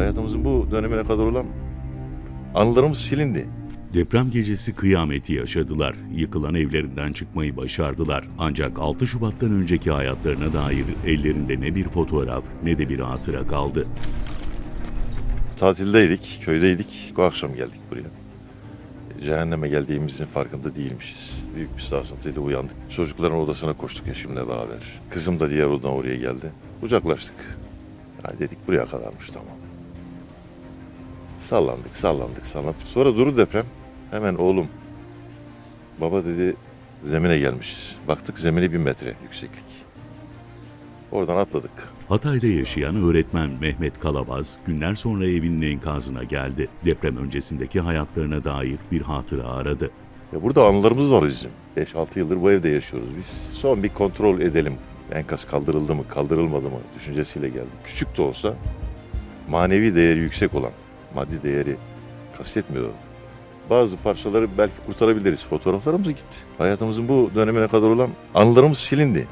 Hayatımızın bu dönemine kadar olan anılarımız silindi. Deprem gecesi kıyameti yaşadılar. Yıkılan evlerinden çıkmayı başardılar. Ancak 6 Şubat'tan önceki hayatlarına dair ellerinde ne bir fotoğraf ne de bir hatıra kaldı. Tatildeydik, köydeydik. Bu akşam geldik buraya. Cehenneme geldiğimizin farkında değilmişiz. Büyük bir sarsıntıyla uyandık. Çocukların odasına koştuk eşimle beraber. Kızım da diğer odadan oraya geldi. Kucaklaştık. Ya dedik buraya kadarmış tamam. Sallandık, sallandık, sallandık. Sonra duru deprem. Hemen oğlum. Baba dedi zemine gelmişiz. Baktık zemine bir metre yükseklik. Oradan atladık. Hatay'da yaşayan öğretmen Mehmet Kalabaz günler sonra evinin enkazına geldi. Deprem öncesindeki hayatlarına dair bir hatıra aradı. Ya burada anılarımız var bizim. 5-6 yıldır bu evde yaşıyoruz biz. Son bir kontrol edelim. Enkaz kaldırıldı mı, kaldırılmadı mı düşüncesiyle geldim. Küçük de olsa manevi değeri yüksek olan, maddi değeri kastetmiyorum. Bazı parçaları belki kurtarabiliriz. Fotoğraflarımız gitti. Hayatımızın bu dönemine kadar olan anılarımız silindi.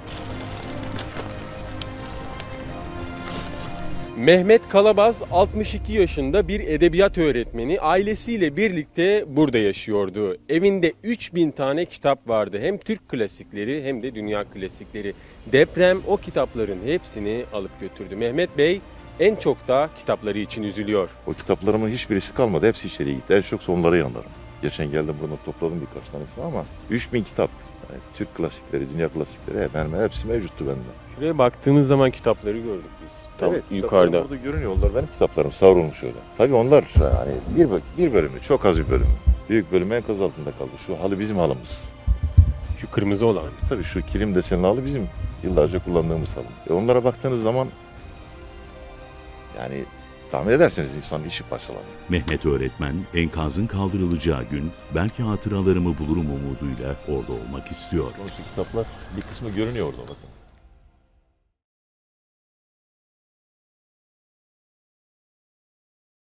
Mehmet Kalabaz 62 yaşında bir edebiyat öğretmeni. Ailesiyle birlikte burada yaşıyordu. Evinde 3000 tane kitap vardı. Hem Türk klasikleri hem de dünya klasikleri. Deprem o kitapların hepsini alıp götürdü. Mehmet Bey en çok da kitapları için üzülüyor. O kitaplarımın hiçbirisi kalmadı. Hepsi içeriye gitti. En çok sonlara yanlarım. Geçen geldim bunu topladım birkaç tanesi ama 3000 kitap. Yani Türk klasikleri, dünya klasikleri hemen hemen hepsi mevcuttu bende. Şuraya baktığımız zaman kitapları gördük biz. Tam Evet, yukarıda. Burada görünüyor. Onlar benim kitaplarım savrulmuş öyle. Tabii onlar hani bir, bir bölümü, çok az bir bölümü. Büyük bölümü enkaz altında kaldı. Şu halı bizim halımız. Şu kırmızı olan. Tabii şu kilim desenli halı bizim yıllarca kullandığımız halı. E onlara baktığınız zaman yani tahmin edersiniz insanın işi parçalanıyor. Mehmet öğretmen enkazın kaldırılacağı gün belki hatıralarımı bulurum umuduyla orada olmak istiyor. Sonuçta kitaplar bir kısmı görünüyor orada bakın.